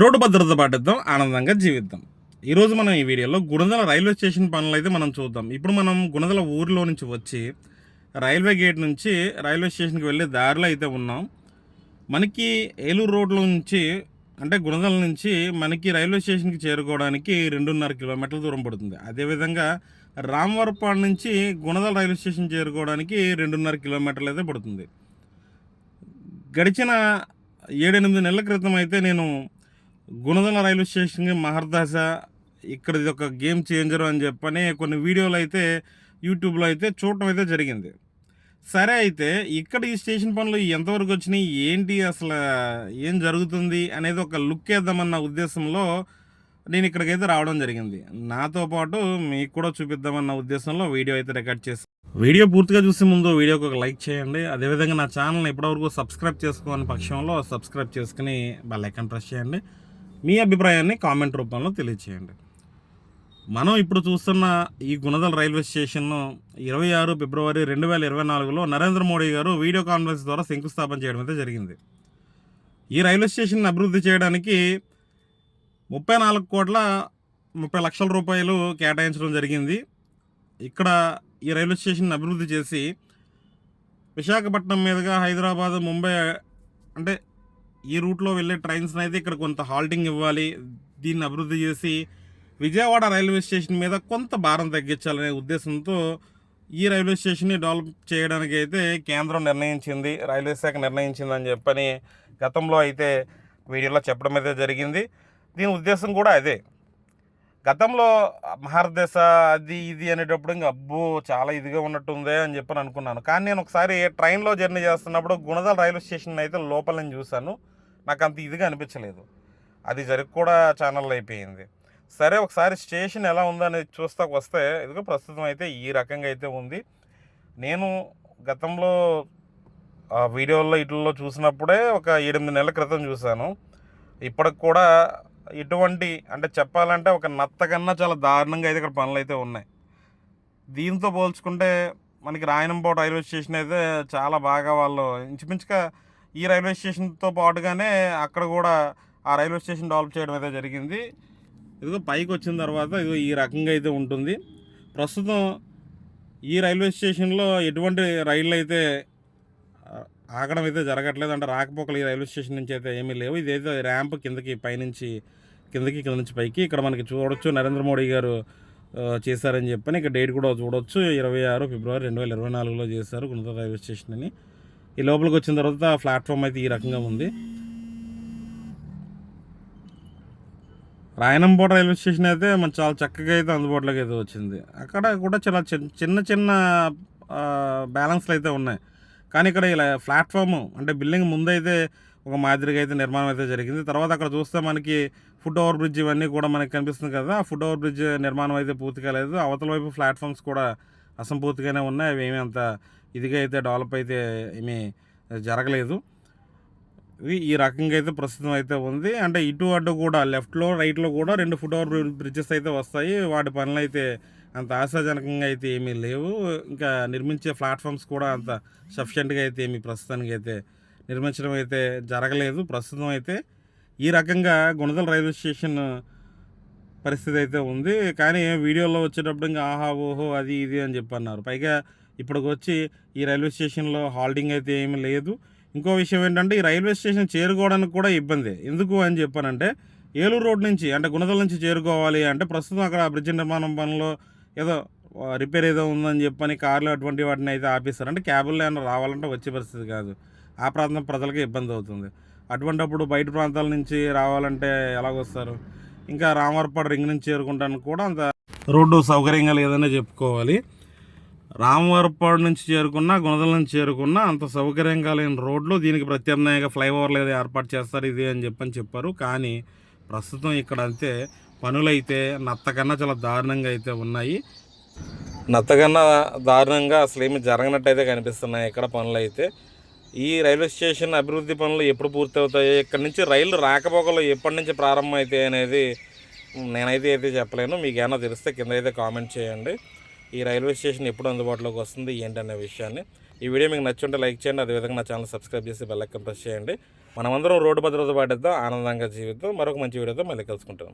Road భద్రత పాటిద్దాం ఆనందంగా జీవిద్దాం. ఈరోజు మనం ఈ వీడియోలో గుణదల రైల్వే స్టేషన్ పనులు అయితే మనం చూద్దాం. ఇప్పుడు మనం గుణదల ఊరిలో నుంచి వచ్చి రైల్వే గేట్ నుంచి రైల్వే స్టేషన్కి వెళ్ళే దారిలో అయితే ఉన్నాం. మనకి ఏలూరు రోడ్లో నుంచి అంటే గుణదల నుంచి మనకి రైల్వే స్టేషన్కి చేరుకోవడానికి రెండున్నర కిలోమీటర్ల దూరం పడుతుంది. అదేవిధంగా రామవరపాడు నుంచి గుణదల రైల్వే స్టేషన్ చేరుకోవడానికి రెండున్నర కిలోమీటర్లు అయితే పడుతుంది. గడిచిన ఏడెనిమిది నెలల క్రితం అయితే నేను గుణదల రైల్వే స్టేషన్కి మహర్దాస ఇక్కడ ఇది ఒక గేమ్ చేంజర్ అని చెప్పని కొన్ని వీడియోలు అయితే యూట్యూబ్లో అయితే చూడటం అయితే జరిగింది. సరే అయితే ఇక్కడ ఈ స్టేషన్ పనులు ఎంతవరకు వచ్చినాయి? ఏంటి అసలు ఏం జరుగుతుంది అనేది ఒక లుక్ వేద్దామన్న ఉద్దేశంలో నేను ఇక్కడికైతే రావడం జరిగింది. నాతో పాటు మీకు కూడా చూపిద్దామన్న ఉద్దేశంలో వీడియో అయితే రికార్డ్ చేసి వీడియో పూర్తిగా చూసే ముందు వీడియోకి ఒక లైక్ చేయండి. అదేవిధంగా నా ఛానల్ని ఇప్పటివరకు సబ్స్క్రైబ్ చేసుకోని పక్షంలో సబ్స్క్రైబ్ చేసుకుని బెల్ ఐకాన్ ప్రెస్ చేయండి. మీ అభిప్రాయాన్ని కామెంట్ రూపంలో తెలియచేయండి. మనం ఇప్పుడు చూస్తున్న ఈ గుణదల రైల్వే స్టేషన్ను ఇరవై ఆరు ఫిబ్రవరి రెండు వేల ఇరవై నాలుగులో నరేంద్ర మోడీ గారు వీడియో కాన్ఫరెన్స్ ద్వారా శంకుస్థాపన చేయడం అయితే జరిగింది. ఈ రైల్వే స్టేషన్ అభివృద్ధి చేయడానికి ముప్పై నాలుగు కోట్ల ముప్పై లక్షల రూపాయలు కేటాయించడం జరిగింది. ఇక్కడ ఈ రైల్వే స్టేషన్ అభివృద్ధి చేసి విశాఖపట్నం మీదుగా హైదరాబాద్ ముంబై అంటే ఈ రూట్లో వెళ్ళే ట్రైన్స్ని అయితే ఇక్కడ కొంత హాల్టింగ్ ఇవ్వాలి. దీన్ని అభివృద్ధి చేసి విజయవాడ రైల్వే స్టేషన్ మీద కొంత భారం తగ్గించాలనే ఉద్దేశంతో ఈ రైల్వే స్టేషన్ని డెవలప్ చేయడానికి అయితే కేంద్రం నిర్ణయించింది రైల్వే శాఖ నిర్ణయించిందని చెప్పని గతంలో అయితే వీడియోలో చెప్పడం అయితే జరిగింది. దీని ఉద్దేశం కూడా అదే. గతంలో మహారదేశ అది ఇది అనేటప్పుడు ఇంకా అబ్బో చాలా ఇదిగా ఉన్నట్టుందే అని చెప్పని అనుకున్నాను. కానీ నేను ఒకసారి ట్రైన్లో జర్నీ చేస్తున్నప్పుడు గుణదల రైల్వే స్టేషన్ అయితే లోపల నేను చూశాను. నాకు అంత ఇదిగా అనిపించలేదు. అది జరిగి కూడా ఛానల్ అయిపోయింది. సరే ఒకసారి స్టేషన్ ఎలా ఉందనేది చూస్తాకు వస్తే ఇదిగో ప్రస్తుతం అయితే ఈ రకంగా అయితే ఉంది. నేను గతంలో వీడియోల్లో ఇట్లలో చూసినప్పుడే ఒక ఎనిమిది నెలల క్రితం చూశాను. ఇప్పటికి కూడా ఎటువంటి అంటే చెప్పాలంటే ఒక నత్త కన్నా చాలా దారుణంగా అయితే ఇక్కడ పనులు అయితే ఉన్నాయి. దీంతో పోల్చుకుంటే మనకి రాయనంపాడు రైల్వే స్టేషన్ అయితే చాలా బాగా వాళ్ళు ఇంచుమించుగా ఈ రైల్వే స్టేషన్తో పాటుగానే అక్కడ కూడా ఆ రైల్వే స్టేషన్ డెవలప్ చేయడం అయితే జరిగింది. ఇదిగో పైకి వచ్చిన తర్వాత ఇదిగో ఈ రకంగా అయితే ఉంటుంది. ప్రస్తుతం ఈ రైల్వే స్టేషన్లో ఎటువంటి రైళ్ళు అయితే ఆగడం అయితే జరగట్లేదు. అంటే రాకపోకలు ఈ రైల్వే స్టేషన్ నుంచి అయితే ఏమీ లేవు. ఇదైతే ర్యాంప్ కిందకి పైనుంచి కిందకి కింద నుంచి పైకి ఇక్కడ మనకి చూడొచ్చు. నరేంద్ర మోడీ గారు చేశారని చెప్పని ఇక్కడ డేట్ కూడా చూడొచ్చు. ఇరవై ఆరు ఫిబ్రవరి రెండు వేల ఇరవై నాలుగులో చేశారు గుంటూరు రైల్వే స్టేషన్ అని. ఈ లోపలికి వచ్చిన తర్వాత ప్లాట్ఫామ్ అయితే ఈ రకంగా ఉంది. రాయనంపోట రైల్వే స్టేషన్ అయితే మనకు చాలా చక్కగా అయితే అందుబాటులోకి అయితే వచ్చింది. అక్కడ కూడా చాలా చిన్న చిన్న చిన్న బ్యాలెన్స్లు అయితే ఉన్నాయి. కానీ ఇక్కడ ఇలా ప్లాట్ఫామ్ అంటే బిల్డింగ్ ముందైతే ఒక మాదిరిగా అయితే నిర్మాణం అయితే జరిగింది. తర్వాత అక్కడ చూస్తే మనకి ఫుట్ ఓవర్ బ్రిడ్జ్ ఇవన్నీ కూడా మనకి కనిపిస్తుంది కదా. ఆ ఫుట్ ఓవర్ బ్రిడ్జ్ నిర్మాణం అయితే పూర్తి కాలేదు అవతల వైపు ప్లాట్ఫామ్స్ కూడా అసంపూర్తిగానే ఉన్నాయి. అవి ఏమీ అంత ఇదిగా అయితే డెవలప్ అయితే ఏమీ జరగలేదు. ఇది ఈ రకంగా అయితే ప్రస్తుతం అయితే ఉంది. అంటే ఇటు అటు కూడా లెఫ్ట్లో రైట్లో కూడా రెండు ఫుట్ ఓవర్ బ్రిడ్జెస్ అయితే వస్తాయి. వాటి పనులు అయితే అంత ఆశాజనకంగా అయితే ఏమీ లేవు. ఇంకా నిర్మించే ప్లాట్ఫామ్స్ కూడా అంత సఫిషియెంట్గా అయితే ఏమీ ప్రస్తుతానికి అయితే నిర్మించడం అయితే జరగలేదు. ప్రస్తుతం అయితే ఈ రకంగా గుణదల రైల్వే స్టేషన్ పరిస్థితి అయితే ఉంది. కానీ వీడియోలో వచ్చేటప్పుడు ఇంకా ఆహా ఓహో అది ఇది అని చెప్పి అన్నారు పైగా ఇప్పటికి వచ్చి ఈ రైల్వే స్టేషన్లో హాల్డింగ్ అయితే ఏమీ లేదు. ఇంకో విషయం ఏంటంటే ఈ రైల్వే స్టేషన్ చేరుకోవడానికి కూడా ఇబ్బంది. ఎందుకు అని చెప్పానంటే ఏలూరు రోడ్ నుంచి అంటే గుణదల నుంచి చేరుకోవాలి అంటే ప్రస్తుతం అక్కడ బ్రిడ్జ్ నిర్మాణం పనిలో ఏదో రిపేర్ ఏదో ఉందని చెప్పని కార్లు అటువంటి వాటిని అయితే ఆపేస్తారు అంటే క్యాబుల్లో ఏమైనా రావాలంటే వచ్చే పరిస్థితి కాదు. ఆ ప్రాంతం ప్రజలకి ఇబ్బంది అవుతుంది. అటువంటప్పుడు బయట ప్రాంతాల నుంచి రావాలంటే ఎలాగొస్తారు? ఇంకా రామవరపాడు రింగ్ నుంచి చేరుకుంటానికి కూడా అంత రోడ్డు సౌకర్యంగా లేదనే చెప్పుకోవాలి. రామవరపాడు నుంచి చేరుకున్నా గుణదల నుంచి చేరుకున్నా అంత సౌకర్యంగా లేని రోడ్లు దీనికి ప్రత్యామ్నాయంగా ఫ్లైఓవర్లు ఏదో ఏర్పాటు చేస్తారు ఇది అని చెప్పని చెప్పారు. కానీ ప్రస్తుతం ఇక్కడ అంతే. పనులైతే నత్తకన్నా చాలా దారుణంగా అయితే ఉన్నాయి. నత్తకన్నా దారుణంగా అసలు ఏమి జరగనట్టు అయితే కనిపిస్తున్నాయి ఇక్కడ పనులు అయితే ఈ రైల్వే స్టేషన్ అభివృద్ధి పనులు ఎప్పుడు పూర్తవుతాయి ఇక్కడ నుంచి రైలు రాకపోకలు ఎప్పటి నుంచి ప్రారంభం అయితే అనేది నేనైతే అయితే చెప్పలేను. మీకు ఏమైనా తెలిస్తే కింద అయితే కామెంట్ చేయండి. ఈ రైల్వే స్టేషన్ ఎప్పుడు అందుబాటులోకి వస్తుంది ఏంటనే విషయాన్ని. ఈ వీడియో మీకు నచ్చుంటే లైక్ చేయండి అదేవిధంగా నా ఛానల్ సబ్స్క్రైబ్ చేసి బెల్లైకన్ ప్రెస్ చేయండి. మనమందరం రోడ్డు భద్రత పాటిద్దాం ఆనందంగా జీవిద్దాం. మరొక మంచి వీడియోతో మళ్ళీ కలుసుకుంటాం.